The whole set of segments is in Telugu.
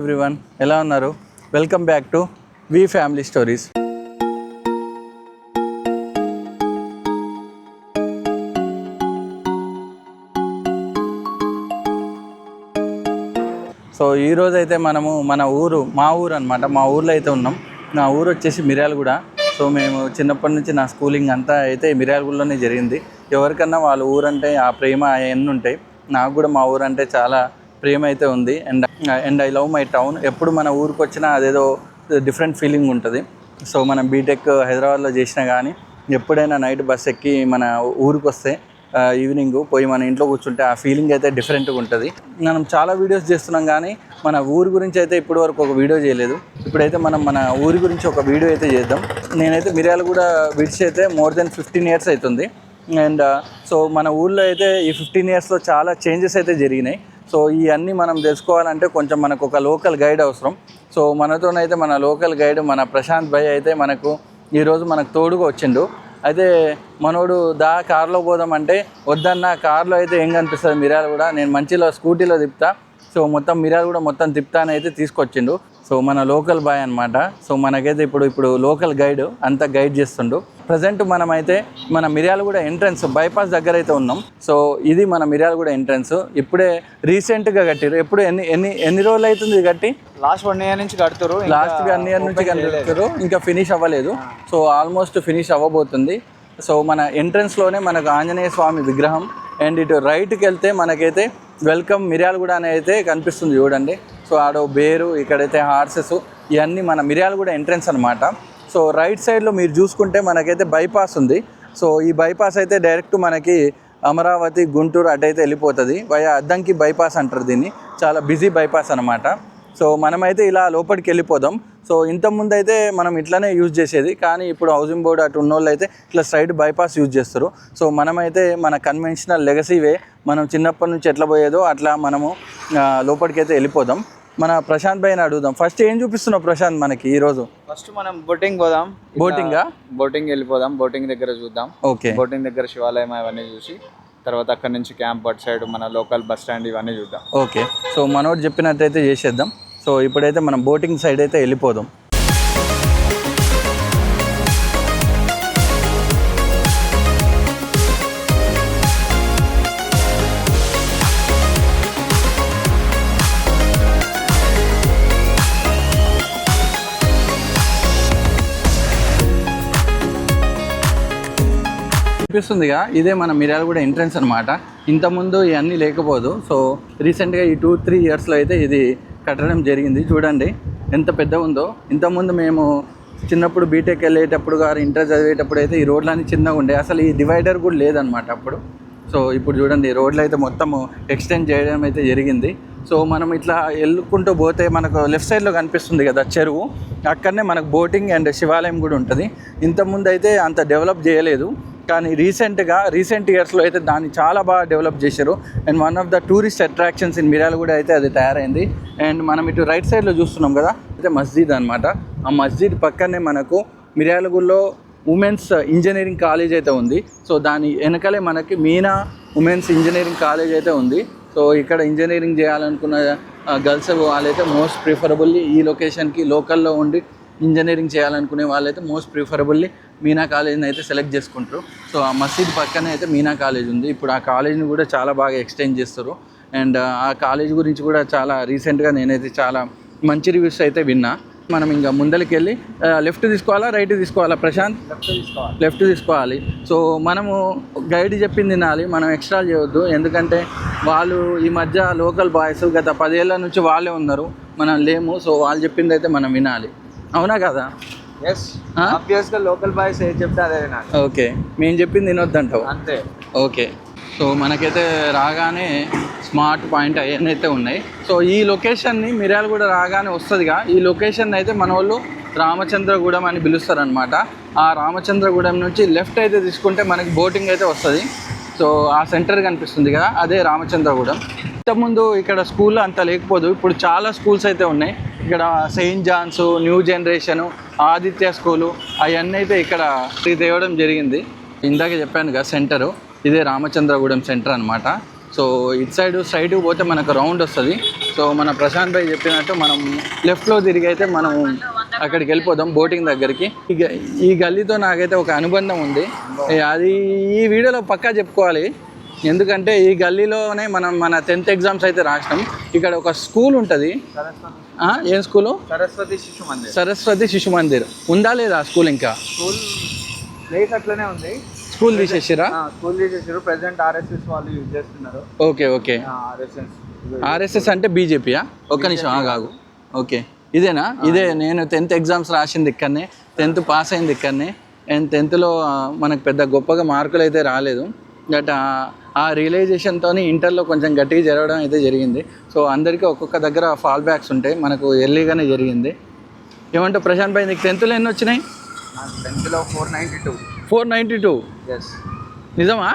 ఎవ్రీవన్ ఎలా ఉన్నారు? Welcome back to V family stories. So ఈరోజు అయితే మనము మన ఊరు మా ఊరు అనమాట మా ఊర్లో అయితే ఉన్నాం. నా ఊరు వచ్చేసి మిర్యాలగూడ. సో మేము చిన్నప్పటి నుంచి నా స్కూలింగ్ అంతా అయితే మిర్యాలగూడలోనే జరిగింది. ఎవరికన్నా వాళ్ళ ఊరంటే ఆ ప్రేమ అవన్నీ ఉంటాయి. నాకు కూడా మా ఊరు అంటే చాలా ప్రేమ అయితే ఉంది. And and I love my town ఎప్పుడు మన ఊరికి వచ్చినా అదేదో డిఫరెంట్ ఫీలింగ్ ఉంటుంది. సో మనం బీటెక్ హైదరాబాద్లో చేసినా కానీ ఎప్పుడైనా నైట్ బస్ ఎక్కి మన ఊరికి వస్తే ఈవినింగ్ పోయి మన ఇంట్లో కూర్చుంటే ఆ ఫీలింగ్ అయితే డిఫరెంట్గా ఉంటుంది. మనం చాలా వీడియోస్ చేస్తున్నాం కానీ మన ఊరి గురించి అయితే ఇప్పటి వరకు ఒక వీడియో చేయలేదు. ఇప్పుడైతే మనం మన ఊరి గురించి ఒక వీడియో అయితే చేద్దాం. నేనైతే మిర్యాలు కూడా విడిచి అయితే మోర్ దెన్ ఫిఫ్టీన్ ఇయర్స్ అవుతుంది అండ్ సో మన ఊళ్ళో అయితే ఈ ఫిఫ్టీన్ ఇయర్స్లో చాలా చేంజెస్ అయితే జరిగినాయి. సో ఇవన్నీ మనం తెలుసుకోవాలంటే కొంచెం మనకు ఒక లోకల్ గైడ్ అవసరం. సో మనతోనైతే మన లోకల్ గైడ్ మన ప్రశాంత్ భయ్ అయితే మనకు ఈరోజు మనకు తోడుగా వచ్చిండు. అయితే మనోడు దా కార్లో పోదామంటే వద్దన్న కార్లో అయితే ఏం కనిపిస్తుంది మిరాలు కూడా నేను మంచిలో స్కూటీలో తిప్పుతా. సో మొత్తం మిరాలు కూడా మొత్తం తిప్పుతానైతే తీసుకొచ్చిండు. సో మన లోకల్ బాయ్ అనమాట సో మనకైతే ఇప్పుడు ఇప్పుడు లోకల్ గైడ్ అంతా గైడ్ చేస్తుండు. ప్రజెంట్ మనమైతే మన మిర్యాల కూడా ఎంట్రన్స్ బైపాస్ దగ్గర అయితే ఉన్నాం. సో ఇది మన మిర్యాల కూడా ఎంట్రన్స్. ఇప్పుడే రీసెంట్గా కట్టిరు ఎప్పుడు ఎన్ని ఎన్ని ఎన్ని రోజులు అవుతుంది ఇది కట్టి? లాస్ట్ వన్ ఇయర్ నుంచి కడుతురు లాస్ట్ వన్ ఇయర్ నుంచి కనిపిస్తారు ఇంకా ఫినిష్ అవ్వలేదు. సో ఆల్మోస్ట్ ఫినిష్ అవ్వబోతుంది. సో మన ఎంట్రన్స్లోనే మనకు ఆంజనేయ స్వామి విగ్రహం. అండ్ ఇటు రైట్కి వెళ్తే మనకైతే వెల్కమ్ మిర్యాలగూడ అనేది అయితే కనిపిస్తుంది చూడండి. సో ఆడో బేరు ఇక్కడైతే హార్సెస్ ఇవన్నీ మన మిర్యాలగూడ ఎంట్రన్స్ అనమాట సో రైట్ సైడ్లో మీరు చూసుకుంటే మనకైతే బైపాస్ ఉంది. సో ఈ బైపాస్ అయితే డైరెక్ట్ మనకి అమరావతి గుంటూరు అటైతే వెళ్ళిపోతుంది. వయా అద్దంకి బైపాస్ అంటారు దీన్ని. చాలా బిజీ బైపాస్ అనమాట సో మనమైతే ఇలా లోపలికి వెళ్ళిపోదాం. సో ఇంతకుముందు అయితే మనం ఇట్లానే యూజ్ చేసేది. కానీ ఇప్పుడు హౌసింగ్ బోర్డు అటు ఉన్నోళ్ళు అయితే ఇట్లా సైడ్ బైపాస్ యూజ్ చేస్తారు. సో మనమైతే మన కన్వెన్షనల్ లెగసీ వే మనం చిన్నప్పటి నుంచి ఎట్లా పోయేదో అట్లా మనము ఆ, లోపలికి అయితే వెళ్ళిపోదాం. మన ప్రశాంత్ భయ్ని అడుగుదాం. ఫస్ట్ ఏం చూపిస్తున్నావు ప్రశాంత్ మనకి ఈరోజు ఫస్ట్ మనం బోటింగ్ పోదాం. బోటింగా బోటింగ్ వెళ్ళిపోదాం. బోటింగ్ దగ్గర చూద్దాం. ఓకే. బోటింగ్ దగ్గర శివాలయం అవన్నీ చూసి తర్వాత అక్కడ నుంచి క్యాంప్ అటు సైడ్ మన లోకల్ బస్ స్టాండ్ ఇవన్నీ చూద్దాం. ఓకే. సో మనోడు చెప్పినట్టయితే చేసేద్దాం. సో ఇప్పుడైతే మనం బోటింగ్ సైడ్ అయితే వెళ్ళిపోదాం. కనిపిస్తుందిగా ఇదే మన మిర్యాలగూడ ఎంట్రన్స్ అనమాట ఇంతకుముందు ఇవన్నీ లేకపోదు. సో రీసెంట్గా ఈ టూ త్రీ ఇయర్స్లో అయితే ఇది కట్టడం జరిగింది. చూడండి ఎంత పెద్ద ఉందో. ఇంతకుముందు మేము చిన్నప్పుడు బీటెక్ వెళ్ళేటప్పుడు గారు ఇంటర్ చదివేటప్పుడు అయితే ఈ రోడ్లన్నీ చిన్నగా ఉండే. అసలు ఈ డివైడర్ కూడా లేదనమాట అప్పుడు. సో ఇప్పుడు చూడండి రోడ్లు అయితే మొత్తము ఎక్స్టెండ్ చేయడం అయితే జరిగింది. సో మనం ఇట్లా వెళ్ళుకుంటూ పోతే మనకు లెఫ్ట్ సైడ్లో కనిపిస్తుంది కదా చెరువు. అక్కడనే మనకు బోటింగ్ అండ్ శివాలయం కూడా ఉంటుంది. ఇంతకుముందు అయితే అంత డెవలప్ చేయలేదు. కానీ రీసెంట్గా రీసెంట్ ఇయర్స్లో అయితే దాన్ని చాలా బాగా డెవలప్ చేశారు. And one of the tourist attractions in Miryal కూడా అయితే అది తయారైంది. అండ్ మనం ఇటు రైట్ సైడ్లో చూస్తున్నాం కదా అయితే మస్జిద్ అనమాట ఆ మస్జిద్ పక్కనే మనకు మిర్యాలగూడలో ఉమెన్స్ ఇంజనీరింగ్ కాలేజ్ అయితే ఉంది. సో దాని వెనకలే మనకి మీనా ఉమెన్స్ ఇంజనీరింగ్ కాలేజ్ అయితే ఉంది. సో ఇక్కడ ఇంజనీరింగ్ చేయాలనుకున్న గర్ల్స్ వాళ్ళైతే మోస్ట్ ప్రిఫరబుల్లీ ఈ లొకేషన్కి లోకల్లో ఉండి ఇంజనీరింగ్ చేయాలనుకునే వాళ్ళైతే మోస్ట్ ప్రిఫరబుల్లీ మీనా కాలేజ్ని అయితే సెలెక్ట్ చేసుకుంటారు. సో ఆ మసీద్ పక్కనే అయితే మీనా కాలేజ్ ఉంది. ఇప్పుడు ఆ కాలేజ్ని కూడా చాలా బాగా ఎక్స్టెండ్ చేస్తారు. అండ్ ఆ కాలేజ్ గురించి కూడా చాలా రీసెంట్గా నేనైతే చాలా మంచి రివ్యూస్ అయితే విన్నా. మనం ఇంకా ముందరికి వెళ్ళి లెఫ్ట్ తీసుకోవాలా రైట్ తీసుకోవాలా? ప్రశాంత్? తీసుకోవాలి. లెఫ్ట్ తీసుకోవాలి. సో మనము గైడ్ చెప్పింది తినాలి మనం ఎక్స్ట్రా చేయొద్దు. ఎందుకంటే వాళ్ళు ఈ మధ్య లోకల్ బాయ్స్ గత పదేళ్ళ నుంచి వాళ్ళే ఉన్నారు. మనం లేము. సో వాళ్ళు చెప్పింది అయితే మనం వినాలి. అవునా కదా? ఆబ్వియస్గా లోకల్ బాయ్స్ ఏం చెప్తే అదే ఓకే మేము చెప్పింది తినొద్దంటావు అంతే. ఓకే సో మనకైతే రాగానే స్మార్ట్ పాయింట్ అవన్నీ అయితే ఉన్నాయి. సో ఈ లొకేషన్ని మిర్యాల కూడా రాగానే వస్తుందిగా. ఈ లొకేషన్ అయితే మన వాళ్ళు రామచంద్రగూడెం అని పిలుస్తారనమాట ఆ రామచంద్రగూడెం నుంచి లెఫ్ట్ అయితే తీసుకుంటే మనకి బోటింగ్ అయితే వస్తుంది. సో ఆ సెంటర్ కనిపిస్తుంది కదా అదే రామచంద్రగూడెం. ఇంతకుముందు ఇక్కడ స్కూల్ అంత లేకపోదు. ఇప్పుడు చాలా స్కూల్స్ అయితే ఉన్నాయి. ఇక్కడ saint John's new generation Aditya school అవన్నీ అయితే ఇక్కడ తేవడం జరిగింది. ఇందాక చెప్పాను కదా సెంటరు. ఇదే రామచంద్రగూడెం సెంటర్ అనమాట సో ఇటు సైడ్ సైడ్ పోతే మనకు రౌండ్ వస్తుంది. సో మన ప్రశాంత్ భాయ్ చెప్పినట్టు మనం లెఫ్ట్లో తిరిగి అయితే మనం అక్కడికి వెళ్ళిపోదాం బోటింగ్ దగ్గరికి. ఈ గల్లీతో నాకైతే ఒక అనుబంధం ఉంది. అది ఈ వీడియోలో పక్కా చెప్పుకోవాలి. ఎందుకంటే ఈ గల్లీలోనే మనం మన టెన్త్ ఎగ్జామ్స్ అయితే రాసినాం. ఇక్కడ ఒక స్కూల్ ఉంటుంది. ఏం స్కూలు సరస్వతి శిశు మందిర్. సరస్వతి శిశు మందిర్. ఉందా లేదా స్కూల్ ఇంకా? స్కూల్ ప్లేస్ అట్లనే ఉంది. స్కూల్ తీసేసిరా? స్కూల్ తీసేసారు ప్రెసెంట్ ఆర్ఎస్ఎస్ వాళ్ళు యూజ్ చేస్తున్నారు. Okay okay. ఆర్ఎస్ఎస్ ఆర్ఎస్ఎస్ అంటే బీజేపీయా ఒక్క నిమిషం ఆగాగు ఓకే. ఇదేనా? ఇదే నేను టెన్త్ ఎగ్జామ్స్ రాసింది ఇక్కడనే. టెన్త్ పాస్ అయింది ఇక్కడనే. అండ్ టెన్త్లో మనకు పెద్ద గొప్పగా మార్కులు అయితే రాలేదు. బట్ ఆ రియలైజేషన్తో ఇంటర్లో కొంచెం గట్టిగా జరగడం అయితే జరిగింది. సో అందరికీ ఒక్కొక్క దగ్గర ఫాల్ బ్యాక్స్ ఉంటాయి. మనకు ఎర్లీగానే జరిగింది. ఏమంటే ప్రశాంత్ భాయ్ నీకు టెన్త్లో ఎన్ని వచ్చినాయి? టెన్త్లో four ninety two four ninety two yes నిజమా?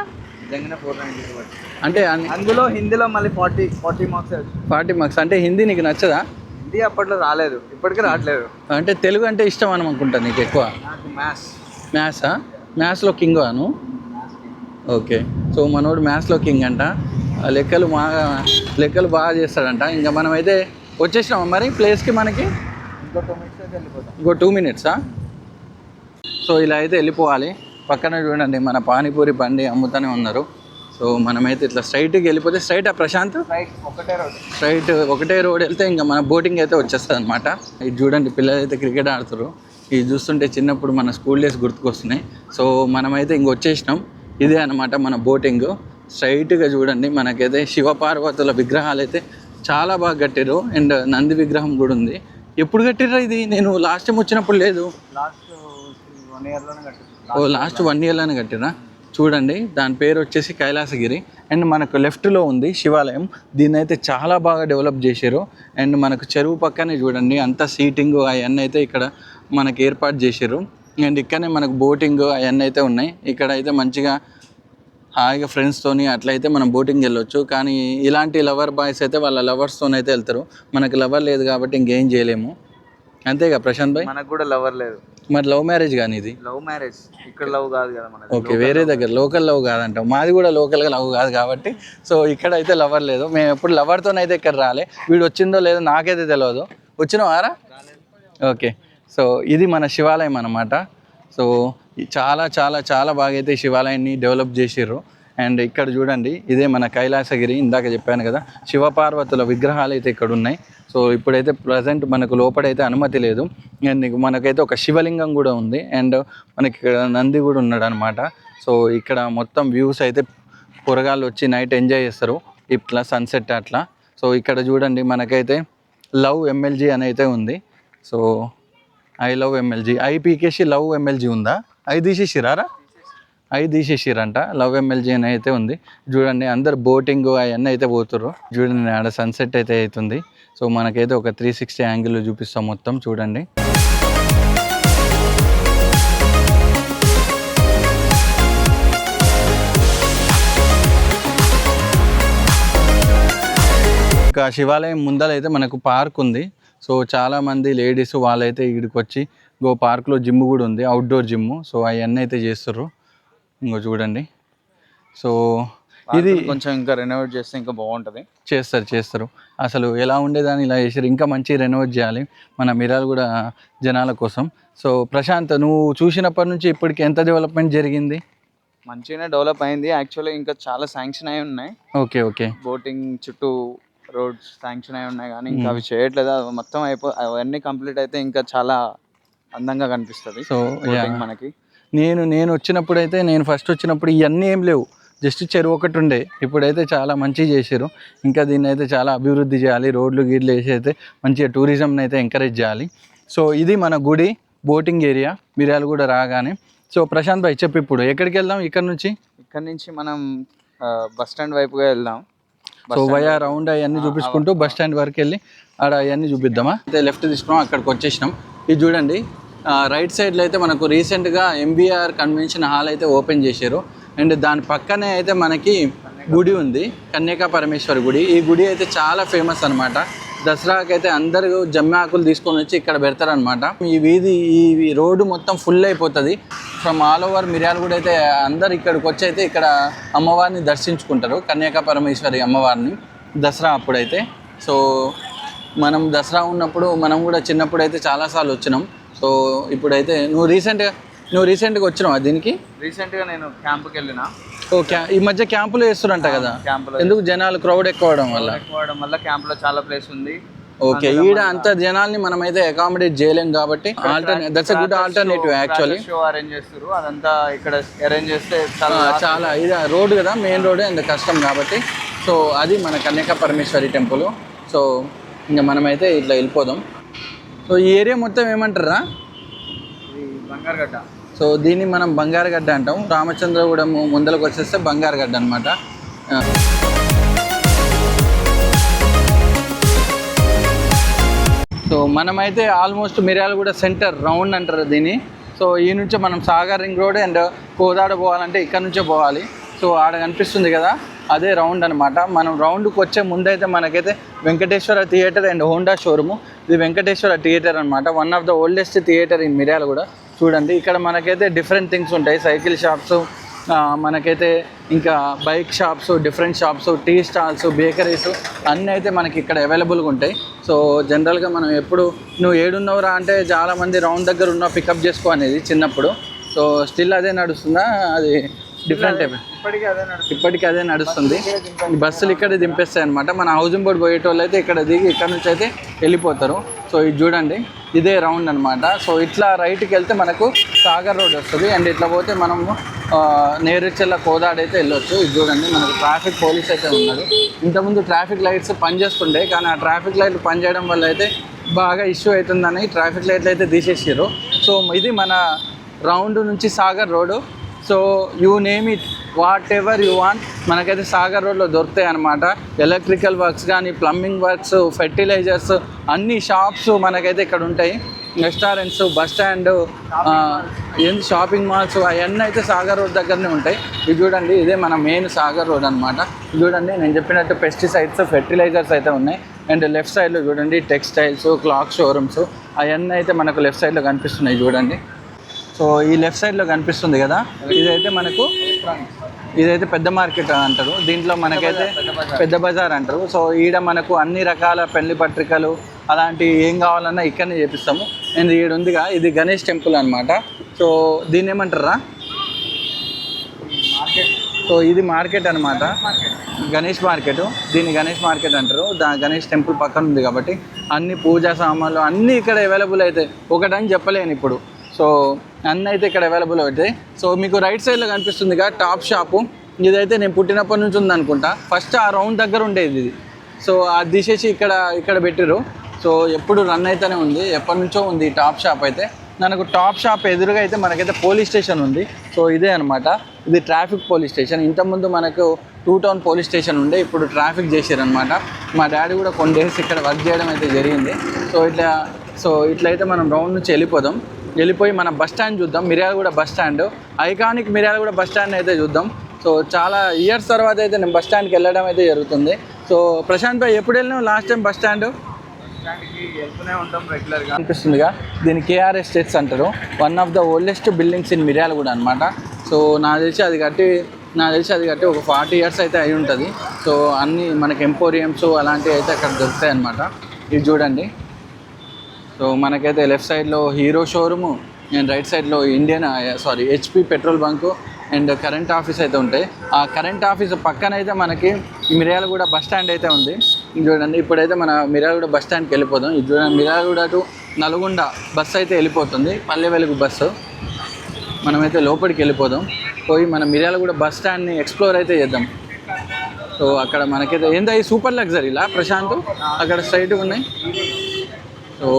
ఫోర్ నైంటీ టూ అంటే అందులో హిందీలో మళ్ళీ forty forty marks forty marks అంటే హిందీ నీకు నచ్చదా? హిందీ అప్పట్లో రాలేదు. ఇప్పటికీ రావట్లేదు. అంటే తెలుగు అంటే ఇష్టం అని అనుకుంటా నీకు ఎక్కువ. నాకు మ్యాథ్స్ మ్యాథ్సా మ్యాథ్స్లో కింగ్ అను ఓకే. సో మనోడు మ్యాథ్స్లో కింగ్ అంట. లెక్కలు బాగా లెక్కలు బాగా చేస్తాడంట. ఇంకా మనం అయితే వచ్చేసినాం మరి? ప్లేస్కి మనకి? ఇంకో టూ మినిట్స్ అయితే వెళ్ళిపోతాం. ఇంకో టూ మినిట్సా? సో ఇలా అయితే వెళ్ళిపోవాలి. పక్కన చూడండి మన పానీపూరి బండి అమ్ముతూనే ఉన్నారు. సో మనమైతే ఇట్లా స్ట్రైట్కి వెళ్ళిపోతే స్ట్రైట్ ఆ ప్రశాంత్ ఒకటే రోడ్. స్ట్రైట్ ఒకటే రోడ్ వెళ్తే ఇంకా మన బోటింగ్ అయితే వచ్చేస్తుంది అనమాట ఇది చూడండి పిల్లలు అయితే క్రికెట్ ఆడుతారు ఇది చూస్తుంటే చిన్నప్పుడు మన స్కూల్ డేస్ గుర్తుకొస్తున్నాయి. సో మనమైతే ఇంక వచ్చేసినాం. ఇదే అనమాట మన బోటింగ్. స్ట్రైట్గా చూడండి మనకైతే శివపార్వతుల విగ్రహాలు అయితే చాలా బాగా కట్టారు అండ్ నంది విగ్రహం కూడా ఉంది. ఎప్పుడు కట్టిర్రా ఇది? నేను లాస్ట్ టైం వచ్చినప్పుడు లేదు. ఓ లాస్ట్ వన్ ఇయర్లోనే కట్టిరా చూడండి దాని పేరు వచ్చేసి కైలాసగిరి. అండ్ మనకు లెఫ్ట్లో ఉంది శివాలయం. దీన్ని అయితే చాలా బాగా డెవలప్ చేశారు అండ్ మనకు చెరువు పక్కనే చూడండి అంతా సీటింగ్ అవన్నీ అయితే ఇక్కడ మనకి ఏర్పాటు చేశారు అండ్ ఇక్కడనే మనకు బోటింగ్ అవన్నీ అయితే ఉన్నాయి. ఇక్కడ అయితే మంచిగా హాయిగా ఫ్రెండ్స్తోని అట్లయితే మనం బోటింగ్ వెళ్ళొచ్చు. కానీ ఇలాంటి లవర్ బాయ్స్ అయితే వాళ్ళ లవర్స్తోనైతే అయితే వెళ్తారు. మనకు లవర్ లేదు కాబట్టి ఇంకేం చేయలేము. అంతేగా ప్రశాంత్ భాయ్? మనకు కూడా లవర్ లేదు. మరి లవ్ మ్యారేజ్ కానీ ఇది? లవ్ మ్యారేజ్ ఇక్కడ లవ్ కాదు కదా ఓకే వేరే దగ్గర లోకల్ లవ్ కాదంటాం మాది కూడా లోకల్గా లవ్ కాదు కాబట్టి. సో ఇక్కడ అయితే లవర్ లేదు. మేము ఎప్పుడు లవర్తోనైతే ఇక్కడ రాలే. వీడు వచ్చిందో లేదో నాకైతే తెలియదు వచ్చినావారా? ఓకే సో ఇది మన శివాలయం అనమాట సో చాలా చాలా చాలా బాగా అయితే శివాలయాన్ని డెవలప్ చేసిర్రు. అండ్ ఇక్కడ చూడండి ఇదే మన కైలాసగిరి ఇందాక చెప్పాను కదా శివపార్వతుల విగ్రహాలు అయితే ఇక్కడ ఉన్నాయి సో ఇప్పుడైతే ప్రజెంట్ మనకు లోపడైతే అనుమతి లేదు. అండ్ మనకైతే ఒక శివలింగం కూడా ఉంది. అండ్ మనకి ఇక్కడ నంది కూడా ఉన్నాడు అనమాట సో ఇక్కడ మొత్తం వ్యూస్ అయితే కూరగాయలు వచ్చి నైట్ ఎంజాయ్ చేస్తారు. ఇట్లా సన్సెట్ అట్లా. సో ఇక్కడ చూడండి మనకైతే లవ్ ఎమ్మెల్జీ అని అయితే ఉంది. So I love MLG I పీకేసి లవ్ ఎమ్మెల్జీ ఉందా? ఐ తీసేసిరారా ఐ తీసేసిరంట లవ్ ఎమ్మెల్జీ అని అయితే ఉంది. చూడండి అందరు బోటింగ్ అవన్నీ అయితే పోతుర్రు. చూడండి ఆడ సన్సెట్ అయితే అవుతుంది. సో మనకైతే ఒక త్రీ సిక్స్టీ యాంగిల్ చూపిస్తాం మొత్తం. చూడండి. ఇంకా శివాలయం ముందలైతే మనకు పార్క్ ఉంది. సో చాలా మంది లేడీస్ వాళ్ళైతే ఇక్కడికి వచ్చి ఇంకో పార్క్లో జిమ్ కూడా ఉంది అవుట్డోర్ జిమ్ సో అవన్నీ అయితే చేస్తుర్రు. ఇంకో చూడండి. సో ఇది కొంచెం ఇంకా రెనోవేట్ చేస్తే ఇంకా బాగుంటది. చేస్తారు చేస్తారు. అసలు ఎలా ఉండేదాన్ని ఇలా చేశారు ఇంకా మంచి రెనోవేట్ చేయాలి. మన మిరాలు కూడా జనాల కోసం. సో ప్రశాంత్ నువ్వు చూసినప్పటి నుంచి ఇప్పటికి ఎంత డెవలప్మెంట్ జరిగింది? మంచిగానే డెవలప్ అయింది. యాక్చువల్లీ ఇంకా చాలా శాంక్షన్ అయి ఉన్నాయి. Okay okay. బోటింగ్ చుట్టూ రోడ్స్ శాంక్షన్ అయి ఉన్నాయి కానీ ఇంకా అవి చేయట్లేదు. అవి మొత్తం అయిపో అవన్నీ కంప్లీట్ అయితే ఇంకా చాలా అందంగా కనిపిస్తుంది సో మనకి. నేను నేను వచ్చినప్పుడు అయితే నేను ఫస్ట్ వచ్చినప్పుడు ఇవన్నీ ఏం లేవు. జస్ట్ చెరువు ఒకటి ఉండే. ఇప్పుడైతే చాలా మంచిగా చేశారు ఇంకా దీన్ని అయితే చాలా అభివృద్ధి చేయాలి. రోడ్లు గీడ్లు వేసి అయితే మంచిగా టూరిజంని అయితే ఎంకరేజ్ చేయాలి. సో ఇది మన గుడి బోటింగ్ ఏరియా మిర్యాలు కూడా రాగానే. సో ప్రశాంత్ భాయ్ చెప్పు ఇప్పుడు. ఎక్కడికి వెళ్దాం? ఇక్కడ నుంచి? ఇక్కడ నుంచి మనం బస్ స్టాండ్ వైపుగా వెళ్దాం. సో వయా రౌండ్ అవన్నీ చూపించుకుంటూ బస్ స్టాండ్ వరకు వెళ్ళి ఆడ అవన్నీ చూపిద్దామా? అయితే లెఫ్ట్ తీసుకున్నాం అక్కడికి వచ్చేసినాం. ఇది చూడండి రైట్ సైడ్లో అయితే మనకు రీసెంట్గా ఎంబీఆర్ కన్వెన్షన్ హాల్ అయితే ఓపెన్ చేశారు. అండ్ దాని పక్కనే అయితే మనకి గుడి ఉంది కన్యకా పరమేశ్వరి గుడి. ఈ గుడి అయితే చాలా ఫేమస్ అనమాట దసరాకి అయితే అందరూ జమ్మాకులు తీసుకొని వచ్చి ఇక్కడ పెడతారనమాట ఈ వీధి ఈ రోడ్డు మొత్తం ఫుల్ అయిపోతుంది. ఫ్రమ్ ఆల్ ఓవర్ మిర్యాల కూడా అయితే అందరు ఇక్కడికి వచ్చి అయితే ఇక్కడ అమ్మవారిని దర్శించుకుంటారు. కన్యాక పరమేశ్వరి అమ్మవారిని దసరా అప్పుడైతే. సో మనం దసరా ఉన్నప్పుడు మనం కూడా చిన్నప్పుడు అయితే చాలాసార్లు వచ్చినాం. సో ఇప్పుడైతే నువ్వు రీసెంట్గా నువ్వు రీసెంట్గా వచ్చినావా దీనికి? రీసెంట్గా నేను క్యాంప్కి వెళ్ళినా. ఓ క్యా ఈ మధ్య క్యాంపులు వేస్తురంట కదా. క్యాంప్లో ఎందుకు జనాలు క్రౌడ్ ఎక్కువ అవడం వల్ల? ఎక్కువ అవడం వల్ల క్యాంప్లో చాలా ప్లేస్ ఉంది. ఓకే ఈడ అంత జనాల్ని మనమైతే అకామిడేట్ చేయలేం కాబట్టి that's good alternative actually show arrange చేస్తారు అదంతా ఇక్కడ అరేంజ్ చేస్తే చాలా చాలా ఇది రోడ్ కదా మెయిన్ రోడ్ అంత కష్టం కాబట్టి. సో అది మన కన్యక పరమేశ్వరి టెంపుల్ సో ఇంకా మనమైతే ఇట్లా వెళ్ళిపోదాం. సో ఈ ఏరియా మొత్తం ఏమంటారా? బంగారుగడ్డ సో దీన్ని మనం బంగారుగడ్డ అంటాం. రామచంద్రగూడెం ముందలకు వచ్చేస్తే బంగారుగడ్డ అనమాట సో మనమైతే ఆల్మోస్ట్ మిర్యాలగూడ సెంటర్ రౌండ్ అంటారు దీన్ని. సో ఈ నుంచి మనం Sagar ring road and Kodad పోవాలంటే ఇక్కడ నుంచే పోవాలి. సో ఆడ కనిపిస్తుంది కదా అదే రౌండ్ అనమాట మనం రౌండ్కి వచ్చే ముందైతే మనకైతే Venkateswara theatre and Honda showroom. ఇది వెంకటేశ్వర థియేటర్ అనమాట one of the oldest theatre in Miryala కూడా. చూడండి ఇక్కడ మనకైతే డిఫరెంట్ థింగ్స్ ఉంటాయి. సైకిల్ షాప్స్ మనకైతే ఇంకా bike shops different shops tea stalls bakeries అన్నీ అయితే మనకి ఇక్కడ అవైలబుల్గా ఉంటాయి. సో జనరల్గా మనం ఎప్పుడు నువ్వు ఏడున్నవరా అంటే చాలామంది రౌండ్ దగ్గర ఉన్న పికప్ చేసుకో అనేది చిన్నప్పుడు. సో స్టిల్ అదే నడుస్తుందా? అది డిఫరెంట్ ఇప్పటికీ అదే నడుస్తుంది. బస్సులు ఇక్కడే దింపేస్తాయి అనమాట మన హౌసింగ్ బోర్డ్ పోయేటోళ్ళు అయితే ఇక్కడ దిగి ఇక్కడ నుంచి అయితే వెళ్ళిపోతారు. సో ఇది చూడండి ఇదే రౌండ్ అనమాట సో ఇట్లా రైట్కి వెళ్తే మనకు సాగర్ రోడ్ వస్తుంది. అండ్ ఇట్లా పోతే మనము నేరేచెల్ల కోదాడ అయితే వెళ్ళొచ్చు. ఇది చూడండి మనకు ట్రాఫిక్ పోలీస్ అయితే ఉన్నారు ఇంతకుముందు ట్రాఫిక్ లైట్స్ పనిచేస్తుండే కానీ ఆ ట్రాఫిక్ లైట్లు పనిచేయడం వల్ల అయితే బాగా ఇష్యూ అవుతుందని ట్రాఫిక్ లైట్లు అయితే తీసేసారు సో ఇది మన రౌండ్ నుంచి Sagar road. So you name it whatever you want మనకైతే సాగర్ రోడ్లో దొరుకుతాయి అనమాట ఎలక్ట్రికల్ వర్క్స్ కానీ ప్లంబింగ్ వర్క్స్ ఫెర్టిలైజర్స్ అన్ని షాప్స్ మనకైతే ఇక్కడ ఉంటాయి. రెస్టారెంట్స్ బస్ స్టాండ్ ఏంది షాపింగ్ మాల్స్ అవన్నీ అయితే సాగర్ రోడ్ దగ్గరనే ఉంటాయి. ఇది చూడండి ఇదే మన మెయిన్ సాగర్ రోడ్ అనమాట చూడండి నేను చెప్పినట్టు పెస్టిసైడ్స్ ఫెర్టిలైజర్స్ అయితే ఉన్నాయి. అండ్ లెఫ్ట్ సైడ్లో చూడండి టెక్స్టైల్స్ క్లాక్ షోరూమ్స్ అవన్నీ అయితే మనకు లెఫ్ట్ సైడ్లో కనిపిస్తున్నాయి చూడండి. సో ఈ లెఫ్ట్ సైడ్లో కనిపిస్తుంది కదా? ఇదైతే మనకు ఇదైతే పెద్ద మార్కెట్ అంటారు. దీంట్లో మనకైతే పెద్ద బజార్ అంటారు. సో ఈడ మనకు అన్ని రకాల పెళ్ళి పత్రికలు అలాంటి ఏం కావాలన్నా ఇక్కడనే చేపిస్తాము. అండ్ ఈడ ఉందిగా ఇది గణేష్ టెంపుల్ అనమాట సో దీన్ని ఏమంటారా? మార్కెట్ సో ఇది మార్కెట్ అనమాట గణేష్ మార్కెట్. దీన్ని గణేష్ మార్కెట్ అంటారు. దా గణేష్ టెంపుల్ పక్కన ఉంది కాబట్టి అన్ని పూజా సామాన్లు అన్నీ ఇక్కడ అవైలబుల్ అవుతాయి ఒకటని చెప్పలేను ఇప్పుడు సో అన్నీ అయితే ఇక్కడ అవైలబుల్ అవుతాయి సో మీకు రైట్ సైడ్లో కనిపిస్తుందిగా టాప్ షాపు ఇదైతే నేను పుట్టినప్పటి నుంచి ఉందనుకుంటా. ఫస్ట్ ఆ రౌండ్ దగ్గర ఉండేది ఇది. సో అది తీసేసి ఇక్కడ ఇక్కడ పెట్టిరు సో ఎప్పుడు రన్ అయితేనే ఉంది. ఎప్పటి నుంచో ఉంది టాప్ షాప్ అయితే. మనకు టాప్ షాప్ ఎదురుగా అయితే మనకైతే పోలీస్ స్టేషన్ ఉంది. సో ఇదే అనమాట ఇది ట్రాఫిక్ పోలీస్ స్టేషన్ ఇంతకుముందు మనకు టూ టౌన్ పోలీస్ స్టేషన్ ఉండే. ఇప్పుడు ట్రాఫిక్ చేశారనమాట మా డాడీ కూడా కొన్ని డేస్ ఇక్కడ వర్క్ చేయడం అయితే జరిగింది. సో ఇట్లా సో ఇట్లయితే మనం రౌండ్ నుంచి వెళ్ళిపోదాం. వెళ్ళిపోయి మన బస్ స్టాండ్ చూద్దాం. Miryalaguda bus stand. Iconic Miryalaguda bus stand అయితే చూద్దాం. సో చాలా ఇయర్స్ తర్వాత అయితే నేను బస్ స్టాండ్కి వెళ్ళడం అయితే జరుగుతుంది. సో ప్రశాంత్ భాయ్ ఎప్పుడు వెళ్ళినావు లాస్ట్ టైం బస్ స్టాండ్? స్టాండ్కి వెళ్తూనే ఉంటాం రెగ్యులర్గా. అనిపిస్తుందిగా. దీన్ని కేఆర్ ఎస్టేట్స్ అంటారు. One of the oldest buildings in Miryalaguda అనమాట సో నాకు తెలిసి అది కట్టి నాకు తెలిసి అది కట్టి ఒక ఫార్టీ ఇయర్స్ అయితే అయి ఉంటుంది. సో అన్ని మనకి ఎంపోరియంస్ అలాంటివి అయితే అక్కడ దొరుకుతాయి అనమాట ఇది చూడండి. సో మనకైతే లెఫ్ట్ సైడ్లో హీరో షోరూము అండ్ రైట్ సైడ్లో Indian sorry HP petrol bunk and current office అయితే ఉంటాయి. ఆ కరెంట్ ఆఫీస్ పక్కన అయితే మనకి మిర్యాలగూడ బస్ స్టాండ్ అయితే ఉంది. ఇది చూడండి ఇప్పుడైతే మన మిర్యాలగూడ బస్ స్టాండ్కి వెళ్ళిపోదాం ఇది చూడండి మిర్యాలగూడ టు నల్గొండ బస్సు అయితే వెళ్ళిపోతుంది. పల్లె వెలుగు బస్సు మనమైతే లోపలికి వెళ్ళిపోదాం. పోయి మన మిర్యాలగూడ బస్ స్టాండ్ని ఎక్స్ప్లోర్ అయితే చేద్దాం. సో అక్కడ మనకైతే ఏందా ఈ సూపర్ లగ్జరీలా ప్రశాంత్? అక్కడ స్ట్రైట్గా ఉన్నాయి. సో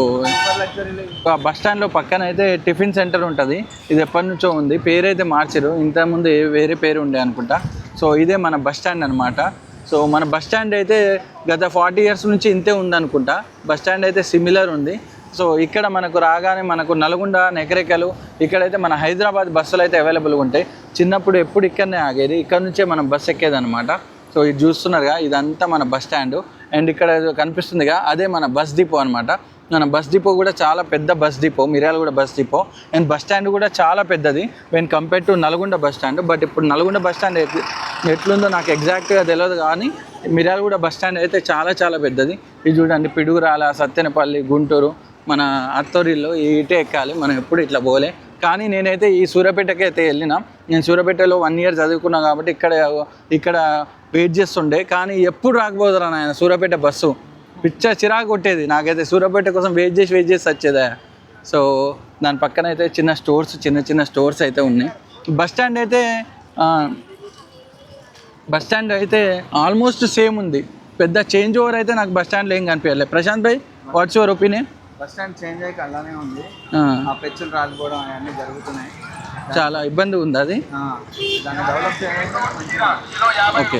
ఆ బస్ స్టాండ్లో పక్కన అయితే టిఫిన్ సెంటర్ ఉంటుంది. ఇది ఎప్పటి నుంచో ఉంది. పేరు అయితే మార్చారు. ఇంతకుముందు వేరే పేరు ఉండే అనుకుంటా. సో ఇదే మన బస్ స్టాండ్ అనమాట సో మన బస్ స్టాండ్ అయితే గత ఫార్టీ ఇయర్స్ నుంచి ఇంతే ఉందనుకుంటా. బస్ స్టాండ్ అయితే సిమిలర్ ఉంది. సో ఇక్కడ మనకు రాగానే మనకు నల్గొండ నెకరేకలు ఇక్కడైతే మన హైదరాబాద్ బస్సులు అయితే అవైలబుల్గా ఉంటాయి. చిన్నప్పుడు ఎప్పుడు ఇక్కడనే ఆగేది. ఇక్కడ నుంచే మనం బస్ ఎక్కేదన్నమాట. సో ఇది చూస్తున్నారుగా ఇదంతా మన బస్ స్టాండ్. అండ్ ఇక్కడ కనిపిస్తుందిగా అదే మన బస్ డిపో అనమాట మన బస్ డిపో కూడా చాలా పెద్ద bus depot Miryalaguda bus depot. And bus stand కూడా చాలా పెద్దది. When compare to Nalgonda bus stand but ఇప్పుడు నల్గొండ బస్ స్టాండ్ ఎట్లుందో నాకు ఎగ్జాక్ట్గా తెలియదు కానీ మిర్యాలగూడ బస్ స్టాండ్ అయితే చాలా చాలా పెద్దది. ఇది చూడండి పిడుగురాల సత్తెనపల్లి గుంటూరు మన అత్తోరిలో ఇటే ఎక్కాలి. మనం ఎప్పుడు ఇట్లా పోలే. కానీ నేనైతే ఈ సూర్యాపేటకి అయితే వెళ్ళినా. నేను సూర్యాపేటలో వన్ ఇయర్ చదువుకున్నా కాబట్టి ఇక్కడ ఇక్కడ వెయిట్ చేస్తుండే. కానీ ఎప్పుడు రాకపోదురా నాయన సూర్యాపేట బస్సు. పిచ్చ చిరాకు కొట్టేది. నాకైతే సూర్యాపేట కోసం వెయిట్ చేసి వెయిట్ చేసి వచ్చేదా సో దాని పక్కన అయితే చిన్న స్టోర్స్ చిన్న చిన్న స్టోర్స్ అయితే ఉన్నాయి. బస్ స్టాండ్ అయితే బస్ స్టాండ్ అయితే ఆల్మోస్ట్ సేమ్ ఉంది. పెద్ద చేంజ్ ఓవర్ అయితే నాకు బస్ స్టాండ్లో ఏం కనిపించలేదు Prashant bhai what's your opinion bus stand change అయ్యి అలానే ఉంది. ఆ. పెచ్చులు రాలిపోవడం అవన్నీ జరుగుతున్నాయి. చాలా ఇబ్బంది ఉంది అది? ఓకే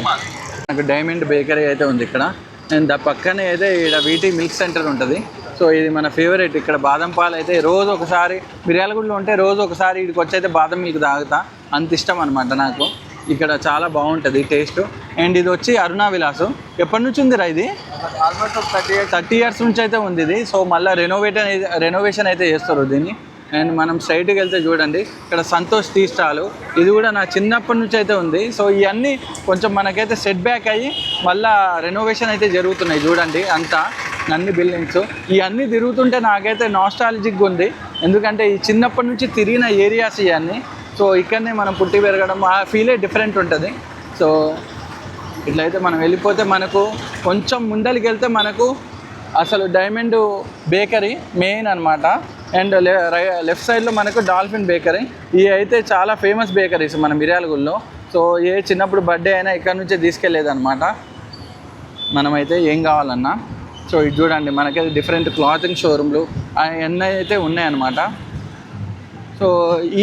నాకు డైమండ్ బేకరీ అయితే ఉంది ఇక్కడ. అండ్ దా పక్కనే అయితే ఇక్కడ వీటి మిల్క్ సెంటర్ ఉంటుంది. సో ఇది మన ఫేవరెట్ ఇక్కడ బాదం పాలు అయితే రోజు ఒకసారి మిర్యాలగూడలో ఉంటే రోజు ఒకసారి ఇక్కడికి వచ్చి అయితే బాదం మిల్క్ తాగుతా. అంత ఇష్టం అనమాట నాకు. ఇక్కడ చాలా బాగుంటుంది టేస్ట్ అండ్ ఇది వచ్చి అరుణా విలాసు. ఎప్పటి నుంచి ఉందిరా ఇది? ఆల్మోస్ట్ ఒక థర్టీ ఇయర్స్ థర్టీ ఇయర్స్ నుంచి అయితే ఉంది ఇది. సో మళ్ళీ రెనోవేట్ రెనోవేషన్ అయితే చేస్తారు దీన్ని. అండ్ మనం స్ట్రైట్కి వెళ్తే చూడండి ఇక్కడ సంతోష్ టీ స్టాలు ఇది కూడా నా చిన్నప్పటి నుంచి అయితే ఉంది. సో ఇవన్నీ కొంచెం మనకైతే సెట్ బ్యాక్ అయ్యి మళ్ళీ రెనోవేషన్ అయితే జరుగుతున్నాయి చూడండి అంతా అన్ని బిల్డింగ్స్ ఇవన్నీ తిరుగుతుంటే నాకైతే నాస్టాలజిక్గా ఉంది. ఎందుకంటే ఈ చిన్నప్పటి నుంచి తిరిగిన ఏరియాస్ ఇవన్నీ. సో ఇక్కడనే మనం పుట్టి పెరగడం ఆ ఫీలే డిఫరెంట్ ఉంటుంది. సో ఇట్లయితే మనం వెళ్ళిపోతే మనకు కొంచెం ముందరికి వెళ్తే మనకు అసలు డైమండ్ బేకరీ మెయిన్ అనమాట అండ్ లెఫ్ట్ సైడ్లో మనకు డాల్ఫిన్ బేకరీ. ఇవి అయితే చాలా ఫేమస్ బేకరీస్ మన మిర్యాలగూడలో. సో ఏ చిన్నప్పుడు బర్త్డే అయినా ఇక్కడ నుంచే తీసుకెళ్ళేదన్నమాట మనమైతే ఏం కావాలన్నా. సో ఇది చూడండి మనకైతే డిఫరెంట్ క్లాతింగ్ షోరూమ్లు అవన్నీ అయితే ఉన్నాయన్నమాట. సో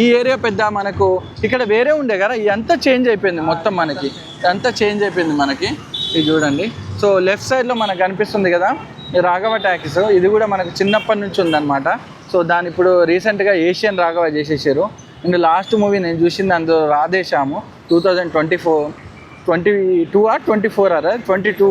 ఈ ఏరియా పెద్ద మనకు ఇక్కడ వేరే ఉండే కదా ఇదంతా చేంజ్ అయిపోయింది మొత్తం మనకి. ఇదంతా చేంజ్ అయిపోయింది మనకి. ఇది చూడండి. సో లెఫ్ట్ సైడ్లో మనకు కనిపిస్తుంది కదా రాఘవ ట్యాక్స్. ఇది కూడా మనకు చిన్నప్పటి నుంచి ఉందన్నమాట. సో దాని ఇప్పుడు రీసెంట్గా ఏషియన్ రాఘవ చేసేసారు. అండ్ లాస్ట్ మూవీ నేను చూసింది అందులో Radhe Shyam two thousand twenty four twenty two or twenty four or twenty two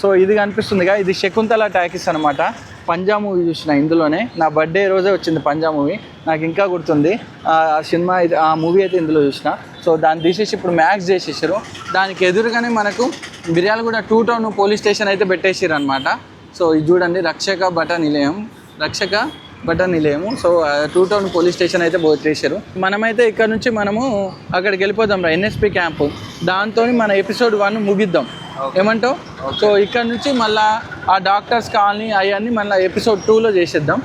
so ఇది కనిపిస్తుందిగా. ఇది శకుంతల ట్యాకిస్ అనమాట పంజా మూవీ చూసిన ఇందులోనే. నా బర్త్డే రోజే వచ్చింది పంజా మూవీ. నాకు ఇంకా గుర్తుంది. ఆ సినిమా ఇది ఆ మూవీ అయితే ఇందులో చూసిన. సో దాన్ని తీసేసి ఇప్పుడు మ్యాక్స్ చేసేసారు. దానికి ఎదురుగానే మనకు Miryalaguda two town police station అయితే పెట్టేసారు అనమాట సో ఇది చూడండి. రక్షక బట నిలయం. రక్షక బట నిలయము so two town police station అయితే చేశారు మనమైతే ఇక్కడ నుంచి మనము అక్కడికి వెళ్ళిపోదాం రా ఎన్ఎస్పి క్యాంపు. దాంతో మన ఎపిసోడ్ వన్ ముగిద్దాం. ఏమంటావు? సో ఇక్కడ నుంచి మళ్ళా ఆ డాక్టర్స్ కాలనీ అవన్నీ మళ్ళీ ఎపిసోడ్ టూలో చేసేద్దాం.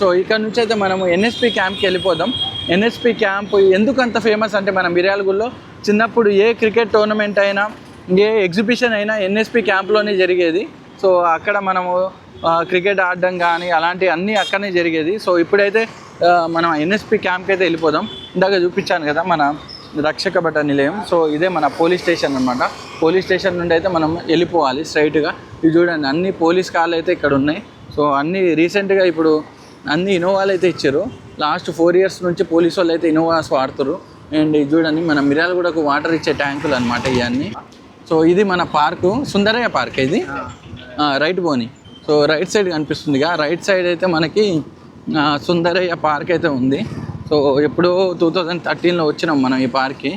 సో ఇక్కడ నుంచి అయితే మనము ఎన్ఎస్పి క్యాంప్కి వెళ్ళిపోదాం. ఎన్ఎస్పి క్యాంప్ ఎందుకు అంత ఫేమస్ అంటే మన మిర్యాలగూడలో చిన్నప్పుడు ఏ క్రికెట్ టోర్నమెంట్ అయినా ఏ ఎగ్జిబిషన్ అయినా ఎన్ఎస్పి క్యాంప్లోనే జరిగేది. సో అక్కడ మనము క్రికెట్ ఆడడం కానీ అలాంటివి అన్నీ అక్కడనే జరిగేది. సో ఇప్పుడైతే మనం ఎన్ఎస్పి క్యాంప్కి అయితే వెళ్ళిపోదాం. ఇందాక చూపించాను కదా మన రక్షక భట నిలయం. సో ఇదే మన పోలీస్ స్టేషన్ అనమాట పోలీస్ స్టేషన్ నుండి అయితే మనం వెళ్ళిపోవాలి స్ట్రైట్గా. ఇది చూడండి అన్ని పోలీస్ కార్లు అయితే ఇక్కడ ఉన్నాయి. సో అన్ని రీసెంట్గా ఇప్పుడు అన్ని ఇన్నోవాలు అయితే ఇచ్చారు. లాస్ట్ ఫోర్ ఇయర్స్ నుంచి పోలీస్ వాళ్ళు అయితే ఇన్నోవాస్ వాడుతారు అండ్ ఇది చూడండి మన మిర్యాలగూడకు వాటర్ ఇచ్చే ట్యాంకులు అనమాట ఇవన్నీ సో ఇది మన పార్కు సుందరయ్య పార్క్ ఇది. రైట్ పోని. సో రైట్ సైడ్ కనిపిస్తుందిగా రైట్ సైడ్ అయితే మనకి సుందరయ్య పార్క్ అయితే ఉంది. సో ఎప్పుడో టూ థౌజండ్ థర్టీన్లో వచ్చినాం మనం ఈ పార్క్కి.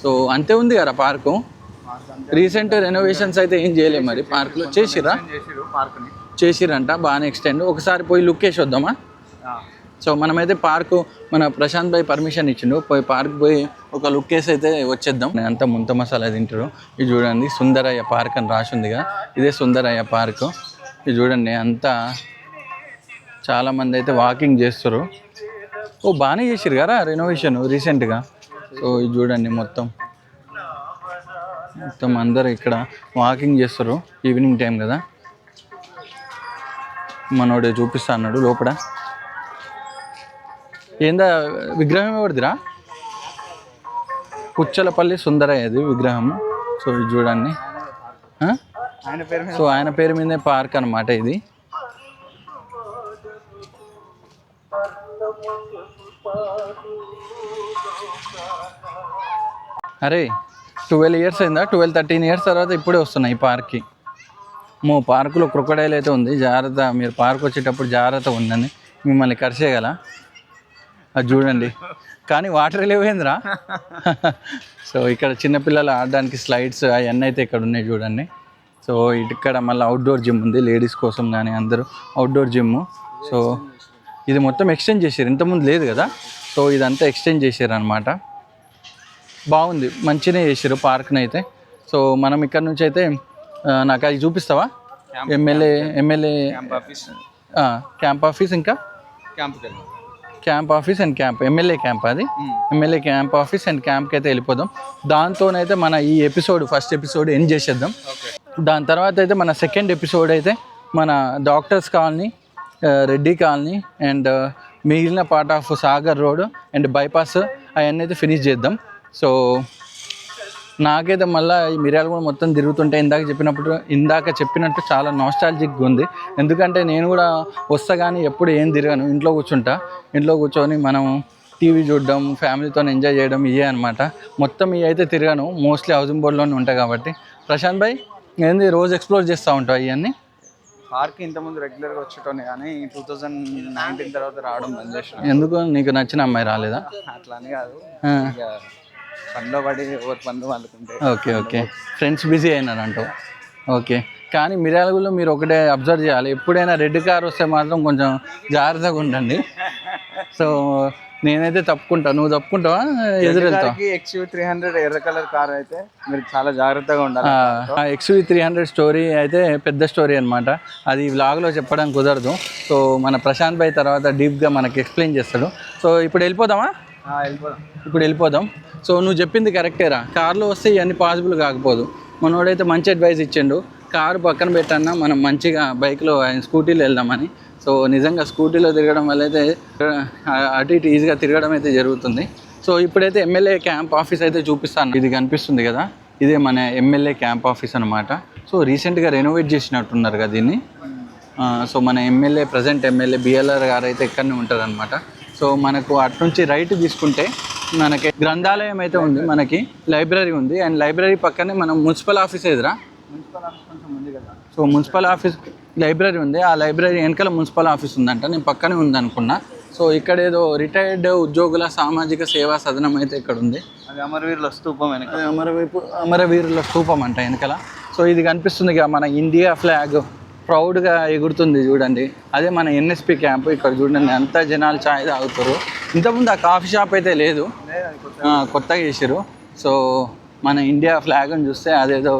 సో అంతే ఉంది కదా పార్కు. రీసెంట్ రెనోవేషన్స్ అయితే ఏం చేయలేము మరి. పార్క్లో చేసిరా చేసిరంట బాగానే ఎక్స్టెండ్ ఒకసారి పోయి లుక్ వేసి వద్దామా? సో మనమైతే పార్కు మన ప్రశాంత్ భాయ్ పర్మిషన్ ఇచ్చిండు. పోయి పార్క్ పోయి ఒక లుక్ వేసి అయితే వచ్చేద్దాం. అంతా ముంత మసాలా తింటారు ఇది చూడండి సుందరయ్య పార్క్ అని రాసి ఉందిగా. ఇదే సుందరయ్య పార్క్. ఇది చూడండి అంతా చాలామంది అయితే వాకింగ్ చేస్తారు ఓ బాగానే చేసారు కదా రెనోవేషన్ రీసెంట్గా సో ఇది చూడండి మొత్తం. మొత్తం అందరు ఇక్కడ వాకింగ్ చేస్తారు ఈవినింగ్ టైం కదా. మనోడు చూపిస్తా అన్నాడు లోపల. ఏందా విగ్రహం ఎవరిదిరా? పుచ్చలపల్లి సుందరయ్యది విగ్రహము. సో ఇది చూడండి. సో ఆయన పేరు మీదే పార్క్ అన్నమాట ఇది. అరే ట్వెల్వ్ ఇయర్స్ అయిందా? ట్వెల్వ్ థర్టీన్ ఇయర్స్ తర్వాత ఇప్పుడే వస్తున్నాయి ఈ పార్క్కి. మో పార్కులో క్రొకడైల్ అయితే ఉంది. జాగ్రత్త మీరు పార్క్ వచ్చేటప్పుడు జాగ్రత్త ఉందని మిమ్మల్ని కరిచేయగల. అది చూడండి. కానీ వాటర్ లేవేంద్రా సో ఇక్కడ చిన్నపిల్లలు ఆడడానికి స్లైడ్స్ అవన్నీ అయితే ఇక్కడ ఉన్నాయి చూడండి. సో ఇక్కడ మళ్ళీ అవుట్డోర్ జిమ్ ఉంది లేడీస్ కోసం కానీ అందరూ అవుట్డోర్ జిమ్ సో ఇది మొత్తం ఎక్స్టెండ్ చేశారు. ఇంతకుముందు లేదు కదా? సో ఇదంతా ఎక్స్టెండ్ చేశారు అనమాట బాగుంది మంచిగా చేసారు పార్క్ని అయితే. సో మనం ఇక్కడ నుంచి అయితే నాకు అది చూపిస్తావా? MLA MLA camp office camp office ఇంకా? వెళ్ళాం camp office and camp MLA camp అది. ఎమ్మెల్యే క్యాంప్ ఆఫీస్ అండ్ క్యాంప్కి అయితే వెళ్ళిపోదాం. దాంతోనైతే మన ఈ ఎపిసోడ్ ఫస్ట్ ఎపిసోడ్ ఎండ్ చేసేద్దాం. దాని తర్వాత అయితే మన సెకండ్ ఎపిసోడ్ అయితే మన doctors colony Reddy colony and మిగిలిన part of Sagar road and bypass అవన్నీ అయితే ఫినిష్ చేద్దాం. సో నాకైతే మళ్ళీ ఈ మిర్యాలు కూడా మొత్తం తిరుగుతుంటే ఇందాక చెప్పినప్పుడు ఇందాక చెప్పినట్టు చాలా నాస్టాలజిక్గా ఉంది. ఎందుకంటే నేను కూడా వస్తా కానీ ఎప్పుడు ఏం తిరగను. ఇంట్లో కూర్చుంటా. ఇంట్లో కూర్చొని మనం టీవీ చూడడం ఫ్యామిలీతో ఎంజాయ్ చేయడం ఇవే అనమాట మొత్తం ఇవి అయితే తిరగను. మోస్ట్లీ హౌసింగ్ బోర్డ్లోనే ఉంటాయి కాబట్టి. ప్రశాంత్ భాయ్ ఏంది రోజు ఎక్స్ప్లోర్ చేస్తూ ఉంటావు ఇవన్నీ? పార్క్ ఇంతకుముందు రెగ్యులర్గా వచ్చేటోనే కానీ టూ థౌజండ్ నైన్టీన్ తర్వాత రావడం బంద్ చేసిన ఎందుకు? నీకు నచ్చిన అమ్మాయి రాలేదా? అట్లా అని కాదు. ఇక పనిలో పడి ఎవరి పనులు వాళ్ళకుంటే ఓకే ఓకే. ఫ్రెండ్స్ బిజీ అయినారు అంటావు ఓకే. కానీ మిర్యాలగూడలో మీరు ఒకటే అబ్జర్వ్ చేయాలి. ఎప్పుడైనా రెడ్ కార్ వస్తే మాత్రం కొంచెం జాగ్రత్తగా ఉండండి. సో నేనైతే తప్పుకుంటా. నువ్వు తప్పుకుంటావా? ఎదురు వెళ్తావా ఎక్స్యూ త్రీ హండ్రెడ్ ఎర్ర కలర్ కార్ అయితే మీరు చాలా జాగ్రత్తగా ఉండాలి. ఎక్స్వీ త్రీ హండ్రెడ్ స్టోరీ అయితే పెద్ద స్టోరీ అనమాట అది వ్లాగ్లో చెప్పడం కుదరదు. సో మన ప్రశాంత్ భాయ్ తర్వాత డీప్గా మనకి ఎక్స్ప్లెయిన్ చేస్తాడు. సో ఇప్పుడు వెళ్ళిపోదామా? వెళ్ళిపోదాం. ఇప్పుడు వెళ్ళిపోదాం. సో నువ్వు చెప్పింది కరెక్టేరా కార్లో వస్తే ఇవన్నీ పాసిబుల్ కాకపోదు. మనోడైతే మంచి అడ్వైస్ ఇచ్చిండు. కారు పక్కన పెట్టన్నా మనం మంచిగా బైక్లో స్కూటీలో వెళ్దామని. సో నిజంగా స్కూటీలో తిరగడం వల్ల అయితే అటు ఇటు ఈజీగా తిరగడం అయితే జరుగుతుంది. సో ఇప్పుడైతే ఎమ్మెల్యే క్యాంప్ ఆఫీస్ అయితే చూపిస్తాను. ఇది కనిపిస్తుంది కదా? ఇదే మన ఎమ్మెల్యే క్యాంప్ ఆఫీస్ అనమాట సో రీసెంట్గా రెనోవేట్ చేసినట్టున్నారు కదా దీన్ని? సో మన ఎమ్మెల్యే ప్రజెంట్ ఎమ్మెల్యే బిఎల్ఆర్ గారు అయితే ఇక్కడనే ఉంటారనమాట సో మనకు అటు నుంచి రైట్ తీసుకుంటే మనకి గ్రంథాలయం అయితే ఉంది మనకి లైబ్రరీ ఉంది. అండ్ లైబ్రరీ పక్కనే మనం మున్సిపల్ ఆఫీస్ ఎదురా మున్సిపల్ ఆఫీస్ కొంచెం ఉంది కదా. సో మున్సిపల్ ఆఫీస్ లైబ్రరీ ఉంది. ఆ లైబ్రరీ వెనకాల మున్సిపల్ ఆఫీస్ ఉందంట. నేను పక్కనే ఉంది అనుకున్నా సో ఇక్కడ ఏదో రిటైర్డ్ ఉద్యోగుల సామాజిక సేవా సదనం అయితే ఇక్కడ ఉంది. అది అమరవీరుల స్తూపం వెనక. అమరవీపు అమరవీరుల స్తూపం అంట వెనకాల. సో ఇది కనిపిస్తుంది మన ఇండియా ఫ్లాగ్. ప్రౌడ్గా ఎగురుతుంది చూడండి. అదే మన ఎన్ఎస్పి క్యాంప్ ఇక్కడ చూడండి. అంతా జనాలు ఛాయ్ తాగుతారు. ఇంతకుముందు ఆ కాఫీ షాప్ అయితే లేదు. కొత్తగా చేసారు సో మన ఇండియా ఫ్లాగ్ని చూస్తే అదేదో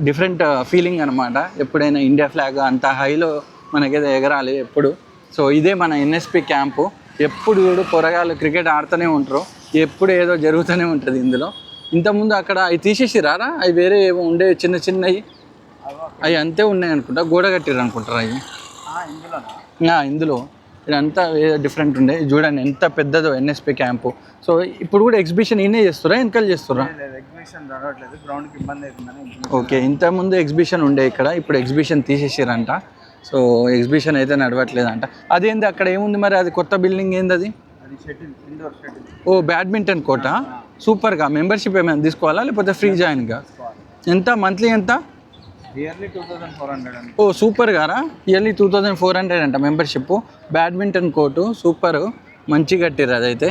డిఫరెంట్ ఫీలింగ్ అనమాట ఎప్పుడైనా ఇండియా ఫ్లాగ్ అంత హైలో మనకేదో ఎగరాలి ఎప్పుడు. సో ఇదే మన ఎన్ఎస్పి క్యాంపు ఎప్పుడు చూడు పొరగాళ్ళు క్రికెట్ ఆడుతూనే ఉంటారు. ఎప్పుడు ఏదో జరుగుతూనే ఉంటుంది ఇందులో. ఇంతకుముందు అక్కడ అవి తీసేసిరారా అవి వేరే ఏమో ఉండే చిన్న చిన్నవి అవి అంతే ఉన్నాయి అనుకుంటా. గోడ కట్టిర్రు అనుకుంటారు అవి? ఇందులో. ఇదంతా డిఫరెంట్ ఉండే. చూడండి ఎంత పెద్దదో ఎన్ఎస్పి క్యాంపు సో ఇప్పుడు కూడా ఎగ్జిబిషన్ ఈయనే చేస్తురా వెనకాల చేస్తురా. ఓకే ఇంతకుముందు ఎగ్జిబిషన్ ఉండే ఇక్కడ ఇప్పుడు ఎగ్జిబిషన్ తీసేసారంట సో ఎగ్జిబిషన్ అయితే నడవట్లేదంట. అదేంది అక్కడ ఏముంది మరి? అది కొత్త బిల్డింగ్ ఏంది అది ఓ బ్యాడ్మింటన్ కోట సూపర్గా మెంబర్షిప్ ఏమైనా తీసుకోవాలా లేకపోతే ఫ్రీ జాయిన్గా ఎంత? మంత్లీ ఎంత? Yearly two thousand four hundred ఓ సూపర్ గారా? Yearly two thousand four hundred అంట మెంబర్షిప్ బ్యాడ్మింటన్ కోర్టు సూపర్. మంచి కట్టిరు అదైతే.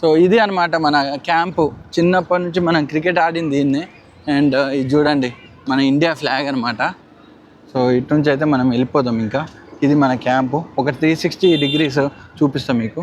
సో ఇది అనమాట మన క్యాంపు. చిన్నప్పటి నుంచి మనం క్రికెట్ ఆడింది దీన్ని. అండ్ ఇది చూడండి మన ఇండియా ఫ్లాగ్ అనమాట సో ఇటు నుంచి అయితే మనం వెళ్ళిపోదాం ఇంకా. ఇది మన క్యాంపు. ఒక త్రీ సిక్స్టీ డిగ్రీస్ చూపిస్తాం మీకు.